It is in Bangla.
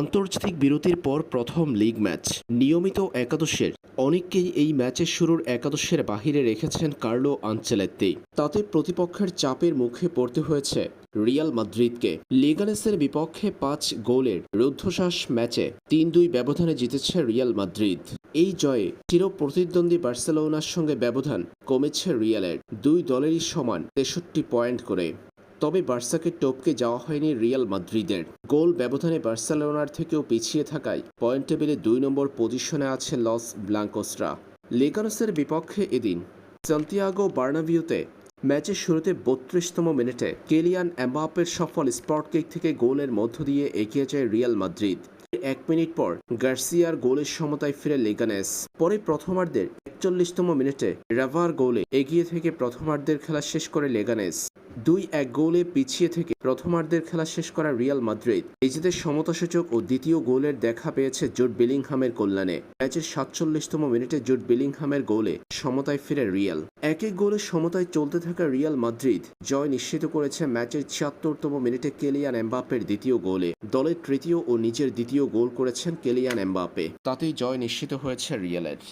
আন্তর্জাতিক বিরতির পর প্রথম লিগ ম্যাচ। নিয়মিত একাদশের, অনেককেই এই ম্যাচের শুরুর একাদশের বাহিরে রেখেছেন কার্লো আঞ্চেলেত্তি তাতে প্রতিপক্ষের চাপের মুখে পড়তে হয়েছে রিয়াল মাদ্রিদকে। লিগানেসের বিপক্ষে পাঁচ গোলের রুদ্ধশ্বাস ম্যাচে তিন দুই ব্যবধানে জিতেছে রিয়াল মাদ্রিদ। এই জয়ে চির প্রতিদ্বন্দ্বী বার্সেলোনার সঙ্গে ব্যবধান কমেছে রিয়ালের। দুই দলেরই সমান তেষট্টি পয়েন্ট করে। তবে বার্সাকে টপকে যাওয়া হয়নি রিয়াল মাদ্রিদের। গোল ব্যবধানে বার্সেলোনার থেকেও পিছিয়ে থাকায় পয়েন্ট টেবিলে দুই নম্বর পজিশনে আছে লস ব্লাঙ্কোসরা। লেগানসের বিপক্ষে এদিন সান্তিয়াগো বার্নাভিউতে ম্যাচের শুরুতে বত্রিশতম মিনিটে কেলিয়ান এমবাপের সফল স্পট কিক থেকে গোলের মধ্য দিয়ে এগিয়ে যায় রিয়াল মাদ্রিদ। এক মিনিট পর গার্সিয়ার গোলের সমতায় ফিরে লেগানেস। পরে প্রথমার্ধের একচল্লিশতম মিনিটে রাভার গোলে এগিয়ে থেকে প্রথমার্ধের খেলা শেষ করে লেগানেস। দুই এক গোলে পিছিয়ে থেকে প্রথমার্ধের খেলা শেষ করা রিয়াল মাদ্রিদ। নিজেদের সমতাসূচক ও দ্বিতীয় গোলের দেখা পেয়েছে জুট বিলিংহামের কল্যাণে। ম্যাচের সাতচল্লিশতম মিনিটে জুট বিলিংহামের গোলে সমতায় ফিরে রিয়াল। এক এক গোলের সমতায় চলতে থাকা রিয়াল মাদ্রিদ জয় নিশ্চিত করেছে ম্যাচের ছিয়াত্তরতম মিনিটে কেলিয়ান এমবাপের দ্বিতীয় গোলে। দলের তৃতীয় ও নিজের দ্বিতীয় গোল করেছেন কেলিয়ান এমবাপে তাতেই জয় নিশ্চিত হয়েছে রিয়ালের।